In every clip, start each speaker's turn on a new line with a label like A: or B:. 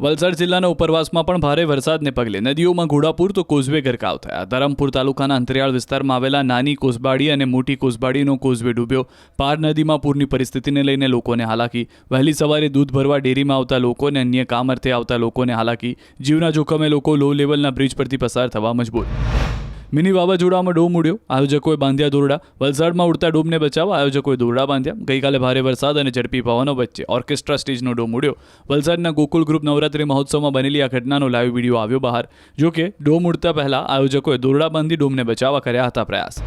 A: વલસાડ જિલ્લાના ઉપરવાસમાં પણ ભારે વરસાદને પગલે નદીઓમાં ઘોડાપુર તો કોઝવે ગરકાવ થયા. ધરમપુર તાલુકાના અંતરિયાળ વિસ્તારમાં આવેલા નાની કોસબાડી અને મોટી કોસબાડીનો કોઝવે ડૂબ્યો. પાર નદીમાં પૂરની પરિસ્થિતિને લઈને લોકોને હાલાકી. વહેલી સવારે દૂધ ભરવા ડેરીમાં આવતા લોકોને અન્ય કામ અર્થે આવતા લોકોને હાલાકી. જીવના જોખમે લોકો લો લેવલના બ્રિજ પરથી પસાર થવા મજબૂર. Mini વાવાઝોડામાં dome ઉડ્યો. આયોજકોએ બાંધ્યા દોરડા. વલસાડમાં ઉડતા ડોમને બચાવવા આયોજકોએ દોરડા બાંધ્યા. ગઈકાલે ભારે વરસાદ અને ઝડપી પવનો વચ્ચે ઓર્કેસ્ટ્રા સ્ટેજનો ડોમ ઉડ્યો. વલસાડના ગોકુલ ગ્રુપ નવરાત્રી મહોત્સવમાં બનેલી આ ઘટનાનો લાઈવ વીડિયો આવ્યો બહાર. જોકે, ડોમ ઉડતા પહેલા આયોજકોએ દોરડા બાંધી ડોમને બચાવવા કર્યા હતા પ્રયાસ.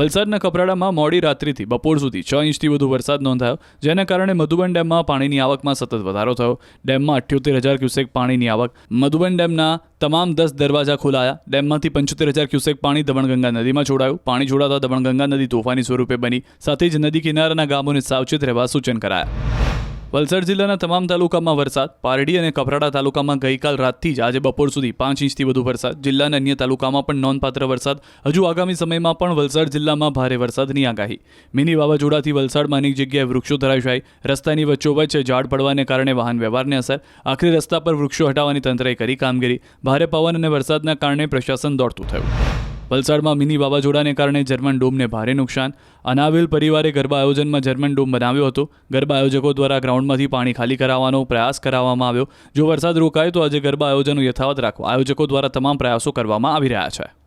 A: વલસાડના કપરાડામાં મોડી રાત્રિથી બપોર સુધી છ ઇંચથી વધુ વરસાદ નોંધાયો, જેના કારણે મધુબન ડેમમાં પાણીની આવકમાં સતત વધારો થયો. ડેમમાં અઠ્યોતેર હજાર ક્યુસેક પાણીની આવક. મધુબન ડેમના તમામ દસ દરવાજા ખોલાયા. ડેમમાંથી પંચોતેર હજાર ક્યુસેક પાણી દમણગંગા નદીમાં છોડાયું. પાણી છોડાતા દમણગંગા નદી તોફાની સ્વરૂપે બની. સાથે જ નદી કિનારાના ગામોને સાવચેત રહેવા સૂચન કરાયા. વલસાડ જિલ્લાના તમામ તાલુકામાં વરસાદ. પારડી અને કપરાડા તાલુકામાં ગઈકાલ રાતથી જ આજે બપોર સુધી પાંચ ઇંચથી વધુ વરસાદ. જિલ્લાના અન્ય તાલુકામાં પણ નોંધપાત્ર વરસાદ. હજુ આગામી સમયમાં પણ વલસાડ જિલ્લામાં ભારે વરસાદની આગાહી. મિની વાવાઝોડાથી વલસાડમાં અનેક જગ્યાએ વૃક્ષો ધરાશાય. રસ્તાની વચ્ચોવચ્ચ ઝાડ પડવાને કારણે વાહન વ્યવહારને અસર. આખરે રસ્તા પર વૃક્ષો હટાવવાની તંત્રએ કરી કામગીરી. ભારે પવન અને વરસાદના કારણે પ્રશાસન દોડતું થયું. વલસાડમાં મિની વાવાઝોડાને કારણે જર્મન ડોમને ભારે નુકસાન. અનાવિલ પરિવારે ગરબા આયોજનમાં જર્મન ડોમ બનાવ્યો હતો. ગરબા આયોજકો દ્વારા ગ્રાઉન્ડમાંથી પાણી ખાલી કરાવવાનો પ્રયાસ કરાવવામાં આવ્યો. જો વરસાદ રોકાય તો આજે ગરબા આયોજનો યથાવત રાખવા આયોજકો દ્વારા તમામ પ્રયાસો કરવામાં આવી રહ્યા છે.